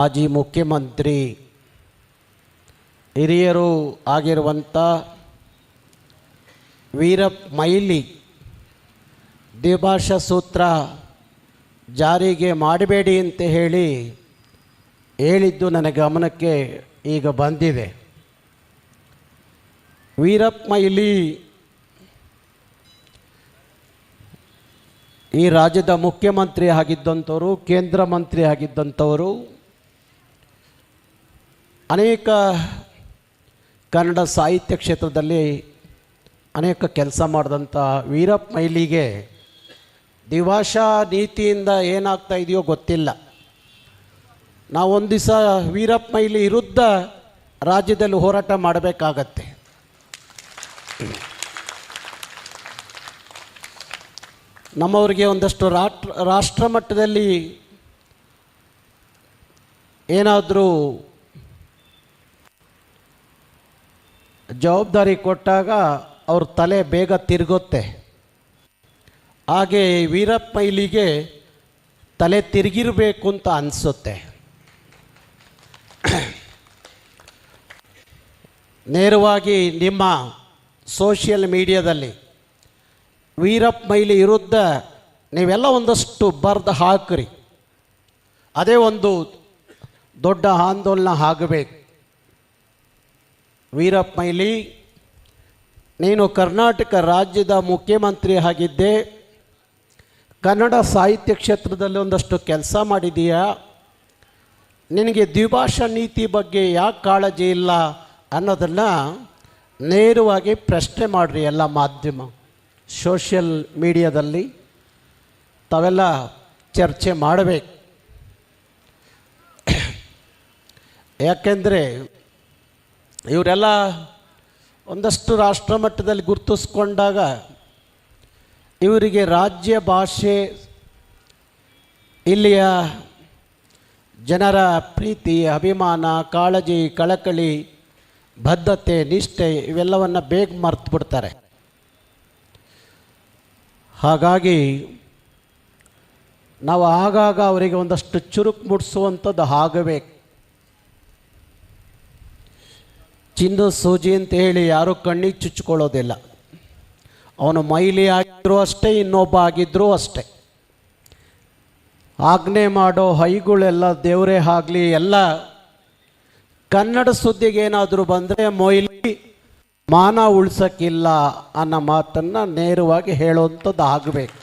ಮಾಜಿ ಮುಖ್ಯಮಂತ್ರಿ, ಹಿರಿಯರು ಆಗಿರುವಂಥ ವೀರಪ್ಪ ಮೈಲಿ ದ್ವಿಭಾಷಾ ಸೂತ್ರ ಜಾರಿಗೆ ಮಾಡಬೇಡಿ ಅಂತ ಹೇಳಿ ಹೇಳಿದ್ದು ನನ್ನ ಗಮನಕ್ಕೆ ಈಗ ಬಂದಿದೆ. ವೀರಪ್ಪ ಮೈಲಿ ಈ ರಾಜ್ಯದ ಮುಖ್ಯಮಂತ್ರಿ ಆಗಿದ್ದಂಥವರು ಕೇಂದ್ರ ಮಂತ್ರಿ ಆಗಿದ್ದಂಥವರು ಅನೇಕ ಕನ್ನಡ ಸಾಹಿತ್ಯ ಕ್ಷೇತ್ರದಲ್ಲಿ ಅನೇಕ ಕೆಲಸ ಮಾಡಿದಂಥ ವೀರಪ್ಪ ಮೈಲಿಗೆ ದಿವಾಷಾ ನೀತಿಯಿಂದ ಏನಾಗ್ತಾ ಇದೆಯೋ ಗೊತ್ತಿಲ್ಲ. ನಾವು ಒಂದು ದಿವಸ ವೀರಪ್ಪ ಮೈಲಿ ವಿರುದ್ಧ ರಾಜ್ಯದಲ್ಲಿ ಹೋರಾಟ ಮಾಡಬೇಕಾಗತ್ತೆ. ನಮ್ಮವರಿಗೆ ಒಂದಷ್ಟು ರಾಷ್ಟ್ರ ರಾಷ್ಟ್ರ ಮಟ್ಟದಲ್ಲಿ ಏನಾದರೂ ಜವಾಬ್ದಾರಿ ಕೊಟ್ಟಾಗ ಅವ್ರ ತಲೆ ಬೇಗ ತಿರುಗುತ್ತೆ. ಹಾಗೆ ವೀರಪ್ಪ ಮೈಲಿಗೆ ತಲೆ ತಿರುಗಿರಬೇಕು ಅಂತ ಅನಿಸುತ್ತೆ. ನೇರವಾಗಿ ನಿಮ್ಮ ಸೋಷಿಯಲ್ ಮೀಡಿಯಾದಲ್ಲಿ ವೀರಪ್ಪ ಮೈಲಿ ವಿರುದ್ಧ ನೀವೆಲ್ಲ ಒಂದಷ್ಟು ಬರೆದು ಹಾಕ್ರಿ. ಅದೇ ಒಂದು ದೊಡ್ಡ ಆಂದೋಲನ ಆಗಬೇಕು. ವೀರಪ್ಪ ಮೈಲಿ ನೀನು ಕರ್ನಾಟಕ ರಾಜ್ಯದ ಮುಖ್ಯಮಂತ್ರಿ ಆಗಿದ್ದೆ. ಕನ್ನಡ ಸಾಹಿತ್ಯ ಕ್ಷೇತ್ರದಲ್ಲಿ ಒಂದಷ್ಟು ಕೆಲಸ ಮಾಡಿದೀಯಾ. ನಿನಗೆ ದ್ವಿಭಾಷಾ ನೀತಿ ಬಗ್ಗೆ ಯಾಕೆ ಕಾಳಜಿ ಇಲ್ಲ ಅನ್ನೋದನ್ನು ನೇರವಾಗಿ ಪ್ರಶ್ನೆ ಮಾಡಿರಿ ಎಲ್ಲ ಮಾಧ್ಯಮ, ಸೋಷಿಯಲ್ ಮೀಡಿಯಾದಲ್ಲಿ. ತಾವೆಲ್ಲ ಚರ್ಚೆ ಮಾಡಬೇಕು. ಯಾಕೆಂದರೆ ಇವರೆಲ್ಲ ಒಂದಷ್ಟು ರಾಷ್ಟ್ರ ಮಟ್ಟದಲ್ಲಿ ಗುರುತಿಸ್ಕೊಂಡಾಗ ಇವರಿಗೆ ರಾಜ್ಯ ಭಾಷೆ ಇಲ್ಲಿಯ ಜನರ ಪ್ರೀತಿ, ಅಭಿಮಾನ, ಕಾಳಜಿ, ಕಳಕಳಿ, ಬದ್ಧತೆ, ನಿಷ್ಠೆ ಇವೆಲ್ಲವನ್ನು ಬೇಗ ಮರ್ತು ಬಿಡ್ತಾರೆ ಹಾಗಾಗಿ ನಾವು ಆಗಾಗ ಅವರಿಗೆ ಒಂದಷ್ಟು ಚುರುಕು ಮೂಡಿಸುವಂಥದ್ದು ಆಗಬೇಕು. ಚಿನ್ನ ಸೂಜಿ ಅಂತ ಹೇಳಿ ಯಾರೂ ಕಣ್ಣಿಗೆ ಚುಚ್ಕೊಳ್ಳೋದಿಲ್ಲ. ಅವನು ಮೈಲಿ ಆಗಿದ್ರೂ ಅಷ್ಟೇ, ಇನ್ನೊಬ್ಬ ಆಗಿದ್ರೂ ಅಷ್ಟೇ. ಆಜ್ಞೆ ಮಾಡೋ ಹೈಗಳೆಲ್ಲ ದೇವರೇ ಆಗಲಿ, ಎಲ್ಲ ಕನ್ನಡ ಸುದ್ದಿಗೇನಾದರೂ ಬಂದರೆ ಮೊಯ್ಲಿ ಮಾನ ಉಳ್ಸೋಕ್ಕಿಲ್ಲ ಅನ್ನೋ ಮಾತನ್ನು ನೇರವಾಗಿ ಹೇಳುವಂಥದ್ದು ಆಗಬೇಕು.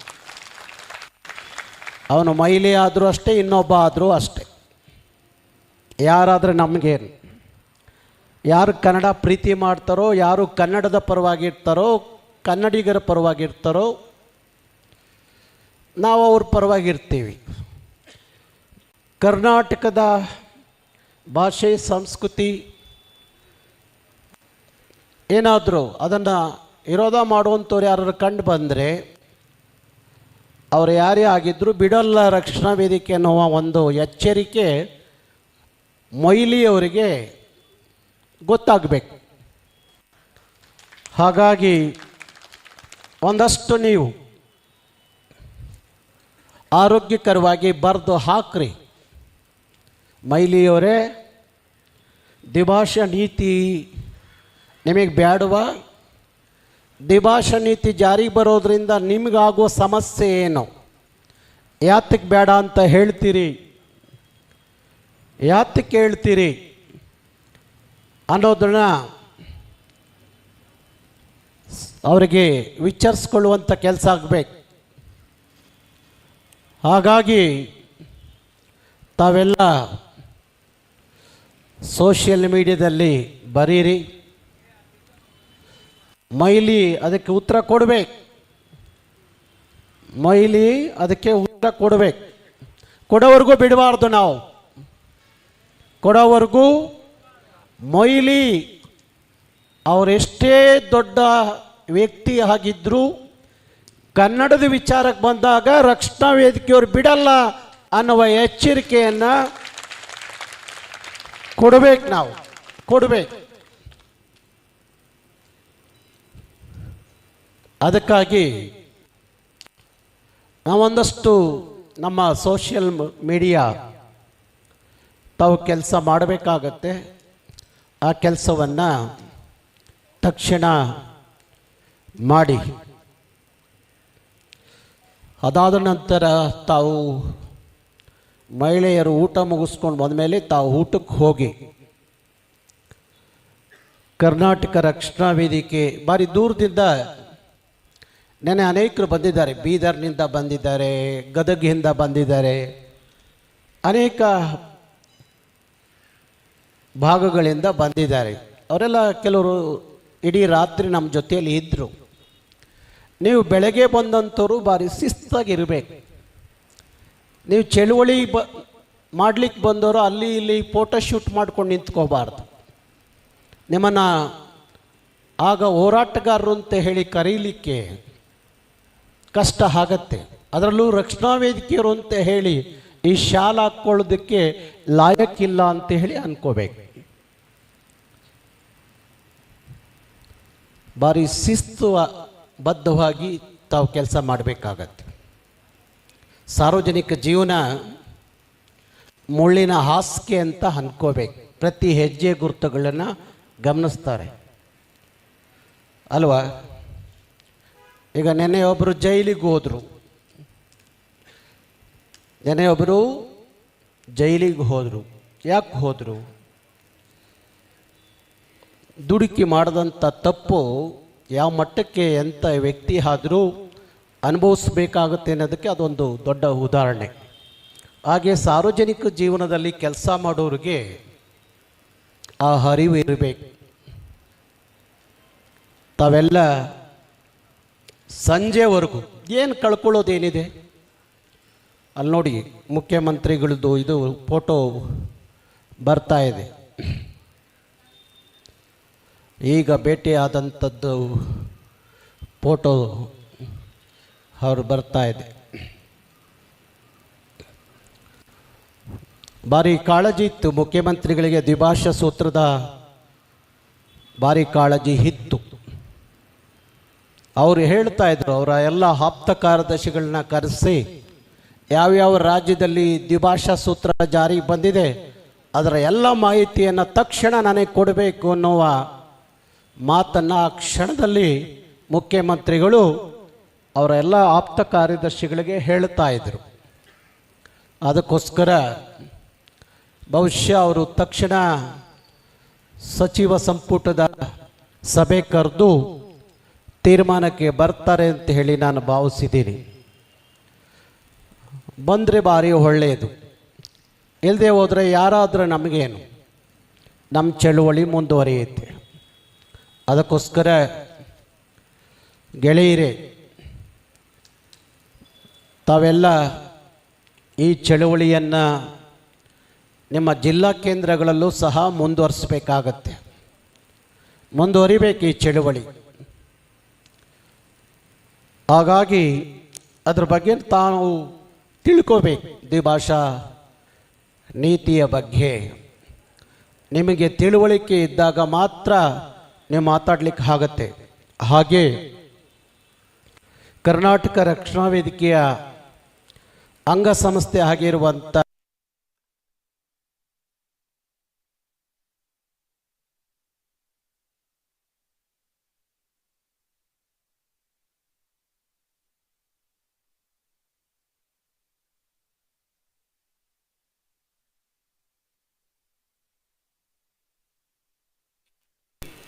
ಅವನು ಮೈಲಿ ಆದರೂ ಅಷ್ಟೇ, ಇನ್ನೊಬ್ಬ ಆದರೂ ಅಷ್ಟೇ. ಯಾರಾದರೆ ನಮಗೇನು? ಯಾರು ಕನ್ನಡ ಪ್ರೀತಿ ಮಾಡ್ತಾರೋ, ಯಾರು ಕನ್ನಡದ ಪರವಾಗಿರ್ತಾರೋ, ಕನ್ನಡಿಗರ ಪರವಾಗಿರ್ತಾರೋ, ನಾವು ಅವ್ರ ಪರವಾಗಿರ್ತೀವಿ. ಕರ್ನಾಟಕದ ಭಾಷೆ, ಸಂಸ್ಕೃತಿ ಏನಾದರೂ ಅದನ್ನು ವಿರೋಧ ಮಾಡುವಂಥವ್ರು ಯಾರು ಕಂಡು ಬಂದರೆ, ಅವರು ಯಾರೇ ಆಗಿದ್ದರೂ ಬಿಡಲ್ಲ ರಕ್ಷಣಾ ವೇದಿಕೆ ಅನ್ನುವ ಒಂದು ಎಚ್ಚರಿಕೆ ಮೊಯ್ಲಿಯವರಿಗೆ ಗೊತ್ತಾಗಬೇಕು. ಹಾಗಾಗಿ ಒಂದಷ್ಟು ನೀವು ಆರೋಗ್ಯಕರವಾಗಿ ಬರೆದು ಹಾಕ್ರಿ. ಮೈಲಿಯವರೇ, ದ್ವಿಭಾಷಾ ನೀತಿ ನಿಮಗೆ ಬೇಡವಾ ದ್ವಿಭಾಷಾ ನೀತಿ ಜಾರಿಗೆ ಬರೋದ್ರಿಂದ ನಿಮಗಾಗುವ ಸಮಸ್ಯೆ ಏನು? ಯಾತಕ್ಕೆ ಬೇಡ ಅಂತ ಹೇಳ್ತೀರಿ? ಯಾತಕ್ಕೆ ಹೇಳ್ತೀರಿ? ಅನ್ನೋದನ್ನ ಅವರಿಗೆ ವಿಚಾರಿಸ್ಕೊಳ್ಳುವಂಥ ಕೆಲಸ ಆಗಬೇಕು. ಹಾಗಾಗಿ ತಾವೆಲ್ಲ ಸೋಷಿಯಲ್ ಮೀಡಿಯಾದಲ್ಲಿ ಬರೀರಿ. ಮೈಲಿ ಅದಕ್ಕೆ ಉತ್ತರ ಕೊಡಬೇಕು. ಮೈಲಿ ಅದಕ್ಕೆ ಉತ್ತರ ಕೊಡಬೇಕು. ಕೊಡೋವರೆಗೂ ಬಿಡಬಾರ್ದು ನಾವು. ಕೊಡೋವರೆಗೂ ಮೊಯ್ಲಿ ಅವರೆಷ್ಟೇ ದೊಡ್ಡ ವ್ಯಕ್ತಿ ಆಗಿದ್ದರೂ ಕನ್ನಡದ ವಿಚಾರಕ್ಕೆ ಬಂದಾಗ ರಕ್ಷಣಾ ವೇದಿಕೆಯವರು ಬಿಡಲ್ಲ ಅನ್ನುವ ಎಚ್ಚರಿಕೆಯನ್ನು ಕೊಡಬೇಕು ನಾವು, ಕೊಡಬೇಕು. ಅದಕ್ಕಾಗಿ ನಾವೊಂದಷ್ಟು ನಮ್ಮ ಸೋಷಿಯಲ್ ಮೀಡಿಯಾ ತಾವು ಕೆಲಸ ಮಾಡಬೇಕಾಗತ್ತೆ. ಆ ಕೆಲಸವನ್ನು ತಕ್ಷಣ ಮಾಡಿ. ಅದಾದ ನಂತರ ತಾವು ಮಹಿಳೆಯರು ಊಟ ಮುಗಿಸ್ಕೊಂಡು ಬಂದಮೇಲೆ ತಾವು ಊಟಕ್ಕೆ ಹೋಗಿ. ಕರ್ನಾಟಕ ರಕ್ಷಣಾ ವೇದಿಕೆ, ಭಾರಿ ದೂರದಿಂದ ನೆನೆ ಅನೇಕರು ಬಂದಿದ್ದಾರೆ. ಬೀದರ್ನಿಂದ ಬಂದಿದ್ದಾರೆ, ಗದಗಿಂದ ಬಂದಿದ್ದಾರೆ. ಅನೇಕ ಭಾಗಗಳಿಂದ ಬಂದಿದ್ದಾರೆ. ಅವರೆಲ್ಲ ಕೆಲವರು ಇಡೀ ರಾತ್ರಿ ನಮ್ಮ ಜೊತೆಯಲ್ಲಿ ಇದ್ದರು ನೀವು ಬೆಳಗ್ಗೆ ಬಂದಂಥವ್ರು ಭಾರಿ ಶಿಸ್ತಾಗಿರಬೇಕು. ನೀವು ಚಳುವಳಿ ಬ ಮಾಡ್ಲಿಕ್ಕೆ ಬಂದವರು ಅಲ್ಲಿ ಇಲ್ಲಿ ಫೋಟೋ ಶೂಟ್ ಮಾಡ್ಕೊಂಡು ನಿಂತ್ಕೋಬಾರ್ದು. ನಿಮ್ಮನ್ನು ಆಗ ಹೋರಾಟಗಾರರು ಅಂತ ಹೇಳಿ ಕರೀಲಿಕ್ಕೆ ಕಷ್ಟ ಆಗತ್ತೆ. ಅದರಲ್ಲೂ ರಕ್ಷಣಾ ವೇದಿಕೆಯರು ಅಂತ ಹೇಳಿ ಈ ಶಾಲ್ ಹಾಕ್ಕೊಳ್ಳೋದಕ್ಕೆ ಲಾಯಕ್ಕಿಲ್ಲ ಅಂತ ಹೇಳಿ ಅನ್ಕೋಬೇಕು. ಭಾರಿ ಶಿಸ್ತು ಬದ್ಧವಾಗಿ ತಾವು ಕೆಲಸ ಮಾಡಬೇಕಾಗತ್ತೆ. ಸಾರ್ವಜನಿಕ ಜೀವನ ಮುಳ್ಳಿನ ಹಾಸಿಗೆ ಅಂತ ಅಂದ್ಕೋಬೇಕು ಪ್ರತಿ ಹೆಜ್ಜೆ ಗುರುತುಗಳನ್ನು ಗಮನಿಸ್ತಾರೆ. ಅಲ್ವಾ? ಈಗ ನೆನ್ನೆ ಒಬ್ಬರು ಜೈಲಿಗೆ ಹೋದರು. ನೆನ್ನೆ ಒಬ್ಬರು ಜೈಲಿಗೆ ಹೋದರು. ಯಾಕೆ ಹೋದರು? ದುಡುಕಿ ಮಾಡಿದಂಥ ತಪ್ಪು ಯಾವ ಮಟ್ಟಕ್ಕೆ ಎಂಥ ವ್ಯಕ್ತಿ ಆದರೂ ಅನುಭವಿಸ್ಬೇಕಾಗುತ್ತೆ ಅನ್ನೋದಕ್ಕೆ ಅದೊಂದು ದೊಡ್ಡ ಉದಾಹರಣೆ. ಹಾಗೆ ಸಾರ್ವಜನಿಕ ಜೀವನದಲ್ಲಿ ಕೆಲಸ ಮಾಡೋರಿಗೆ ಆ ಅರಿವು ಇರಬೇಕು. ತಾವೆಲ್ಲ ಸಂಜೆವರೆಗೂ ಏನು ಕಳ್ಕೊಳ್ಳೋದೇನಿದೆ? ಅಲ್ಲಿ ನೋಡಿ ಮುಖ್ಯಮಂತ್ರಿಗಳದ್ದು ಇದು ಫೋಟೋ ಬರ್ತಾ ಇದೆ. ಈಗ ಭೇಟಿಯಾದಂಥದ್ದು ಫೋಟೋ ಅವರು ಬರ್ತಾ ಇದೆ. ಭಾರಿ ಕಾಳಜಿ ಇತ್ತು. ಮುಖ್ಯಮಂತ್ರಿಗಳಿಗೆ ದ್ವಿಭಾಷಾ ಸೂತ್ರದ ಭಾರಿ ಕಾಳಜಿ ಇತ್ತು. ಅವರು ಹೇಳ್ತಾ ಇದ್ರು, ಅವರ ಎಲ್ಲ ಆಪ್ತ ಕಾರ್ಯದರ್ಶಿಗಳನ್ನ ಕರೆಸಿ ಯಾವ್ಯಾವ ರಾಜ್ಯದಲ್ಲಿ ದ್ವಿಭಾಷಾ ಸೂತ್ರ ಜಾರಿಗೆ ಬಂದಿದೆ, ಅದರ ಎಲ್ಲ ಮಾಹಿತಿಯನ್ನು ತಕ್ಷಣ ನನಗೆ ಕೊಡಬೇಕು ಅನ್ನುವ ಮಾತನ್ನು ಆ ಕ್ಷಣದಲ್ಲಿ ಮುಖ್ಯಮಂತ್ರಿಗಳು ಅವರ ಎಲ್ಲ ಆಪ್ತ ಕಾರ್ಯದರ್ಶಿಗಳಿಗೆ ಹೇಳ್ತಾ ಇದ್ರು ಅದಕ್ಕೋಸ್ಕರ ಬಹುಶಃ ಅವರು ತಕ್ಷಣ ಸಚಿವ ಸಂಪುಟದ ಸಭೆ ಕರೆದು ತೀರ್ಮಾನಕ್ಕೆ ಬರ್ತಾರೆ ಅಂತ ಹೇಳಿ ನಾನು ಭಾವಿಸಿದ್ದೀನಿ. ಬಂದರೆ ಭಾರಿ ಒಳ್ಳೆಯದು. ಇಲ್ಲದೆ ಹೋದರೆ ಯಾರಾದರೂ ನಮಗೇನು? ನಮ್ಮ ಚಳುವಳಿ ಮುಂದುವರಿಯುತ್ತೆ. ಅದಕ್ಕೋಸ್ಕರ ಗೆಳೆಯರೇ, ತಾವೆಲ್ಲ ಈ ಚಳುವಳಿಯನ್ನು ನಿಮ್ಮ ಜಿಲ್ಲಾ ಕೇಂದ್ರಗಳಲ್ಲೂ ಸಹ ಮುಂದುವರಿಸಬೇಕಾಗತ್ತೆ. ಮುಂದುವರಿಬೇಕು ಈ ಚಳುವಳಿ. ಹಾಗಾಗಿ ಅದ್ರ ಬಗ್ಗೆ ತಾವು ತಿಳ್ಕೋಬೇಕು. ದ್ವಿಭಾಷಾ ನೀತಿಯ ಬಗ್ಗೆ. ನಿಮಗೆ ತಿಳುವಳಿಕೆ ಇದ್ದಾಗ ಮಾತ್ರ ನೀವು ಮಾತಾಡ್ಲಿಕ್ಕೆ ಆಗತ್ತೆ. ಹಾಗೆ ಕರ್ನಾಟಕ ರಕ್ಷಣಾ ವೇದಿಕೆಯ ಅಂಗಸಂಸ್ಥೆ ಆಗಿರುವಂಥ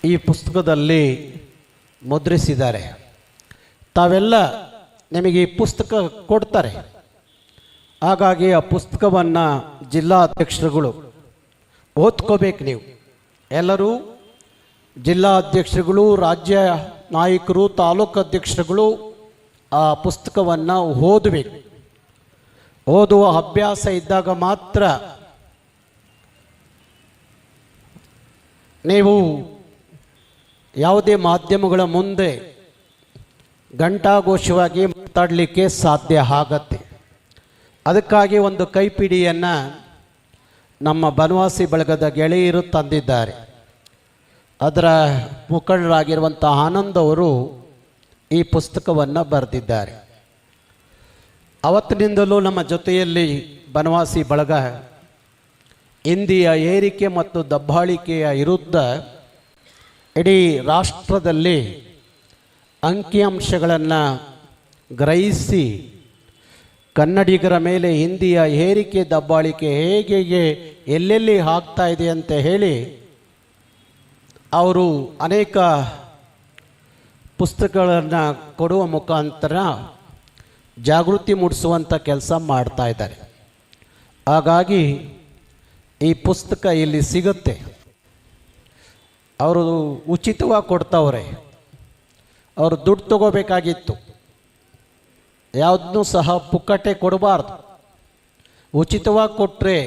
ಈ ಪುಸ್ತಕದಲ್ಲಿ ಮುದ್ರಿಸಿದ್ದಾರೆ. ತಾವೆಲ್ಲ ನಿಮಗೆ ಈ ಪುಸ್ತಕ ಕೊಡ್ತಾರೆ. ಹಾಗಾಗಿ ಆ ಪುಸ್ತಕವನ್ನು ಜಿಲ್ಲಾ ಅಧ್ಯಕ್ಷರುಗಳು ಓದ್ಕೋಬೇಕು ನೀವು. ಎಲ್ಲರೂ ಜಿಲ್ಲಾ ಅಧ್ಯಕ್ಷರುಗಳು, ರಾಜ್ಯ ನಾಯಕರು, ತಾಲೂಕು ಅಧ್ಯಕ್ಷರುಗಳು ಆ ಪುಸ್ತಕವನ್ನು ಓದಬೇಕು. ಓದುವ ಅಭ್ಯಾಸ ಇದ್ದಾಗ ಮಾತ್ರ ನೀವು ಯಾವುದೇ ಮಾಧ್ಯಮಗಳ ಮುಂದೆ ಘಂಟಾಘೋಷವಾಗಿ ಮಾತಾಡಲಿಕ್ಕೆ ಸಾಧ್ಯ ಆಗತ್ತೆ. ಅದಕ್ಕಾಗಿ ಒಂದು ಕೈಪಿಡಿಯನ್ನು ನಮ್ಮ ಬನವಾಸಿ ಬಳಗದ ಗೆಳೆಯರು ತಂದಿದ್ದಾರೆ. ಅದರ ಮುಖಂಡರಾಗಿರುವಂಥ ಆನಂದ್ ಅವರು ಈ ಪುಸ್ತಕವನ್ನು ಬರೆದಿದ್ದಾರೆ. ಅವತ್ತಿನಿಂದಲೂ ನಮ್ಮ ಜೊತೆಯಲ್ಲಿ ಬನವಾಸಿ ಬಳಗ, ಹಿಂದಿಯ ಏರಿಕೆ ಮತ್ತು ದಬ್ಬಾಳಿಕೆಯ ವಿರುದ್ಧ ಇಡೀ ರಾಷ್ಟ್ರದಲ್ಲಿ ಅಂಕಿಅಂಶಗಳನ್ನು ಗ್ರಹಿಸಿ, ಕನ್ನಡಿಗರ ಮೇಲೆ ಹಿಂದಿಯ ಏರಿಕೆ ದಬ್ಬಾಳಿಕೆ ಹೇಗೆ ಎಲ್ಲೆಲ್ಲಿ ಆಗ್ತಾ ಇದೆ ಅಂತ ಹೇಳಿ ಅವರು ಅನೇಕ ಪುಸ್ತಕಗಳನ್ನು ಕೊಡುವ ಮುಖಾಂತರ ಜಾಗೃತಿ ಮೂಡಿಸುವಂಥ ಕೆಲಸ ಮಾಡ್ತಾ ಇದ್ದಾರೆ. ಹಾಗಾಗಿ ಈ ಪುಸ್ತಕ ಇಲ್ಲಿ ಸಿಗುತ್ತೆ. ಅವರು ಉಚಿತವಾಗಿ ಕೊಡ್ತಾವ್ರೆ. ಅವರು ದುಡ್ಡು ತಗೋಬೇಕಾಗಿತ್ತು. ಯಾವುದನ್ನೂ ಸಹ ಪುಕ್ಕಟೆ ಕೊಡಬಾರ್ದು. ಉಚಿತವಾಗಿ ಕೊಟ್ಟರೆ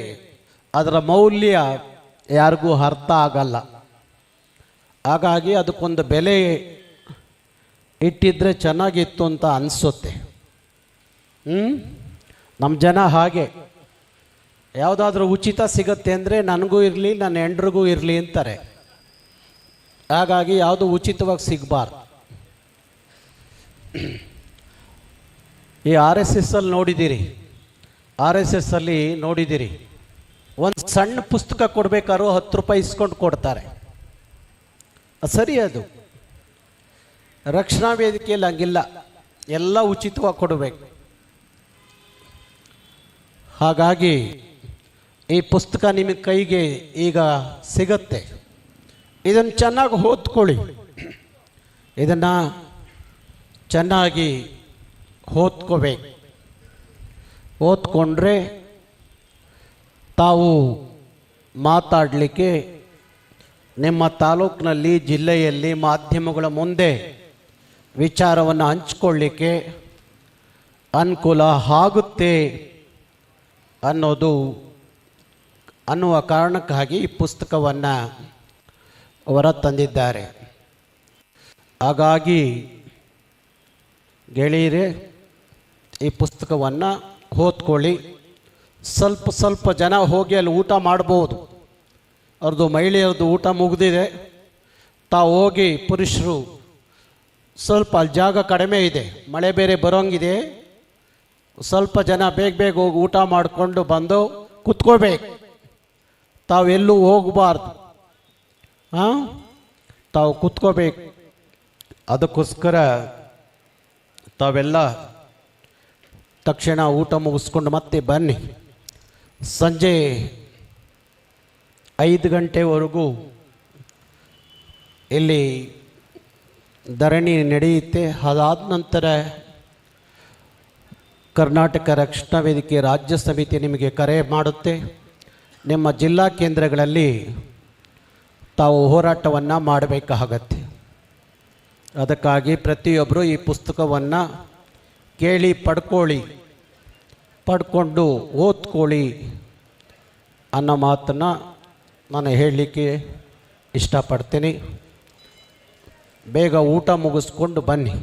ಅದರ ಮೌಲ್ಯ ಯಾರಿಗೂ ಅರ್ಥ ಆಗಲ್ಲ. ಹಾಗಾಗಿ ಅದಕ್ಕೊಂದು ಬೆಲೆ ಇಟ್ಟಿದ್ರೆ ಚೆನ್ನಾಗಿತ್ತು ಅಂತ ಅನಿಸುತ್ತೆ. ಹ್ಞೂ ನಮ್ಮ ಜನ ಹಾಗೆ. ಯಾವುದಾದ್ರೂ ಉಚಿತ ಸಿಗತ್ತೆ ಅಂದರೆ ನನಗೂ ಇರಲಿ, ನನ್ನ ಹೆಂಡ್ರಿಗೂ ಇರಲಿ ಅಂತಾರೆ. ಹಾಗಾಗಿ ಯಾವುದು ಉಚಿತವಾಗಿ ಸಿಗಬಾರ್ದು. ಈ ಆರ್ ಎಸ್ ಎಸ್ ಅಲ್ಲಿ ನೋಡಿದ್ದೀರಿ. ಆರ್ ಎಸ್ ಎಸ್ ಅಲ್ಲಿ ನೋಡಿದ್ದೀರಿ. ಒಂದು ಸಣ್ಣ ಪುಸ್ತಕ ಕೊಡಬೇಕಾದ್ರೂ ಹತ್ತು ರೂಪಾಯಿ ಇಸ್ಕೊಂಡು ಕೊಡ್ತಾರೆ. ಸರಿ ಅದು. ರಕ್ಷಣಾ ವೇದಿಕೆಯಲ್ಲಿ ಹಂಗಿಲ್ಲ. ಎಲ್ಲ ಉಚಿತವಾಗಿ ಕೊಡಬೇಕು. ಹಾಗಾಗಿ ಈ ಪುಸ್ತಕ ನಿಮಗೆ ಕೈಗೆ ಈಗ ಸಿಗತ್ತೆ. ಇದನ್ನು ಚೆನ್ನಾಗಿ ಓದ್ಕೊಳ್ಳಿ ಇದನ್ನು ಚೆನ್ನಾಗಿ ಓದ್ಕೋಬೇಕು ಓದ್ಕೊಂಡ್ರೆ ತಾವು ಮಾತಾಡಲಿಕ್ಕೆ ನಿಮ್ಮ ತಾಲೂಕಿನಲ್ಲಿ, ಜಿಲ್ಲೆಯಲ್ಲಿ, ಮಾಧ್ಯಮಗಳ ಮುಂದೆ ವಿಚಾರವನ್ನು ಹಂಚ್ಕೊಳ್ಳಿಕ್ಕೆ ಅನುಕೂಲ ಆಗುತ್ತೆ ಅನ್ನೋದು ಅನ್ನುವ ಕಾರಣಕ್ಕಾಗಿ ಈ ಪುಸ್ತಕವನ್ನು ಹೊರ ತಂದಿದ್ದಾರೆ. ಹಾಗಾಗಿ ಗೆಳೆಯರೇ, ಈ ಪುಸ್ತಕವನ್ನು ಓದ್ಕೊಳ್ಳಿ. ಸ್ವಲ್ಪ ಸ್ವಲ್ಪ ಜನ ಹೋಗಿ ಅಲ್ಲಿ ಊಟ ಮಾಡ್ಬೋದು. ಅವ್ರದ್ದು ಮಹಿಳೆಯರದ್ದು ಊಟ ಮುಗಿದಿದೆ. ತಾವು ಹೋಗಿ ಪುರುಷರು ಸ್ವಲ್ಪ ಅಲ್ಲಿ ಜಾಗ ಕಡಿಮೆ ಇದೆ, ಮಳೆ ಬೇರೆ ಬರೋಂಗಿದೆ. ಸ್ವಲ್ಪ ಜನ ಬೇಗ ಬೇಗ ಹೋಗಿ ಊಟ ಮಾಡಿಕೊಂಡು ಬಂದು ಕುತ್ಕೋಬೇಕು. ತಾವೆಲ್ಲೂ ಹೋಗಬಾರ್ದು. ಹಾಂ ತಾವು ಕುತ್ಕೋಬೇಕು. ಅದಕ್ಕೋಸ್ಕರ ತಾವೆಲ್ಲ ತಕ್ಷಣ ಊಟ ಮುಗಿಸ್ಕೊಂಡು ಮತ್ತೆ ಬನ್ನಿ. ಸಂಜೆ ಐದು ಗಂಟೆವರೆಗೂ ಇಲ್ಲಿ ಧರಣಿ ನಡೆಯುತ್ತೆ. ಅದಾದ ನಂತರ ಕರ್ನಾಟಕ ರಕ್ಷಣಾ ವೇದಿಕೆ ರಾಜ್ಯ ಸಮಿತಿ ನಿಮಗೆ ಕರೆ ಮಾಡುತ್ತೆ. ನಿಮ್ಮ ಜಿಲ್ಲಾ ಕೇಂದ್ರಗಳಲ್ಲಿ ತಾವು ಹೋರಾಟವನ್ನು ಮಾಡಬೇಕಾಗತ್ತೆ. ಅದಕ್ಕಾಗಿ ಪ್ರತಿಯೊಬ್ಬರು ಈ ಪುಸ್ತಕವನ್ನು ಕೇಳಿ, ಪಡ್ಕೊಳ್ಳಿ, ಪಡ್ಕೊಂಡು ಓದ್ಕೊಳ್ಳಿ ಅನ್ನೋ ಮಾತನ್ನು ನಾನು ಹೇಳಲಿಕ್ಕೆ ಇಷ್ಟಪಡ್ತೀನಿ. ಬೇಗ ಊಟ ಮುಗಿಸ್ಕೊಂಡು ಬನ್ನಿ.